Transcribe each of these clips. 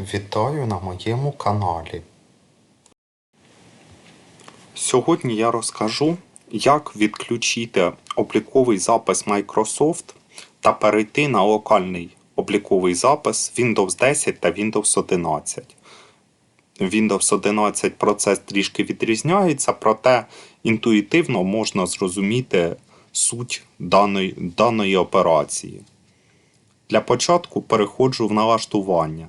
Вітаю на моєму каналі. Сьогодні я розкажу, як відключити обліковий запис Microsoft та перейти на локальний обліковий запис Windows 10 та Windows 11. Windows 11 процес трішки відрізняється, проте інтуїтивно можна зрозуміти суть даної, даної операції. Для початку переходжу в налаштування.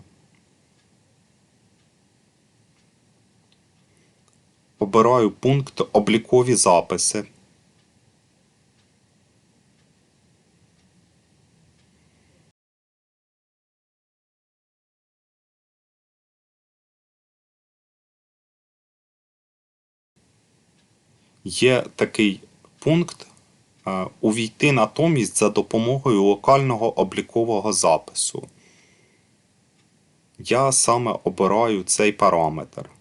Обираю пункт Облікові записи. Є такий пункт е, Увійти натомість за допомогою локального облікового запису. Я саме обираю цей параметр.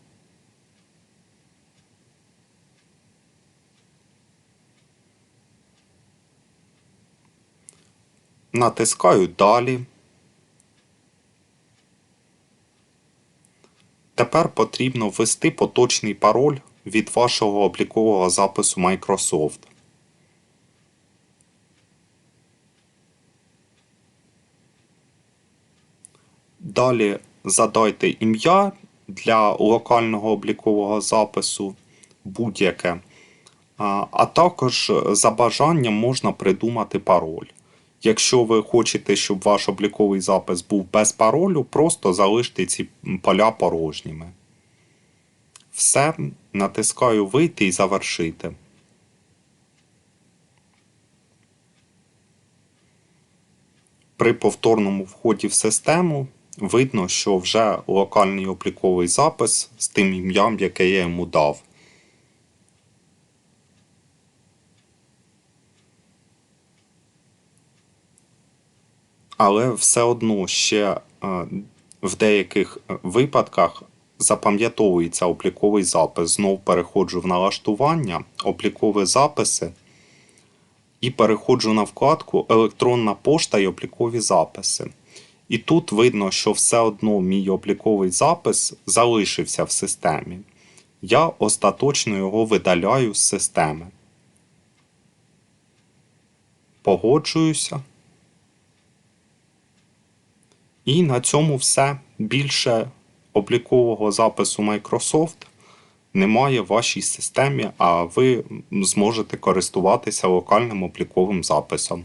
Натискаю Далі. Тепер потрібно ввести поточний пароль від вашого облікового запису Microsoft. Далі задайте ім'я для локального облікового запису будь-яке. А також за бажанням можна придумати пароль. Якщо ви хочете, щоб ваш обліковий запис був без паролю, просто залиште ці поля порожніми. Все, натискаю Вийти і завершити. При повторному вході в систему видно, що вже локальний обліковий запис з тим ім'ям, яке я йому дав. Але все одно ще е, в деяких е, випадках запам'ятовується обліковий запис. Знов переходжу в налаштування, облікові записи і переходжу на вкладку Електронна пошта і облікові записи. І тут видно, що все одно мій обліковий запис залишився в системі. Я остаточно його видаляю з системи. Погоджуюся. І на цьому все. Більше облікового запису Microsoft немає в вашій системі, а ви зможете користуватися локальним обліковим записом.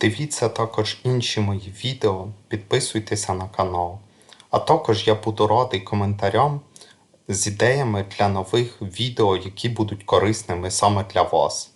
Дивіться також інші мої відео, підписуйтеся на канал. А також я буду радий коментарям з ідеями для нових відео, які будуть корисними саме для вас.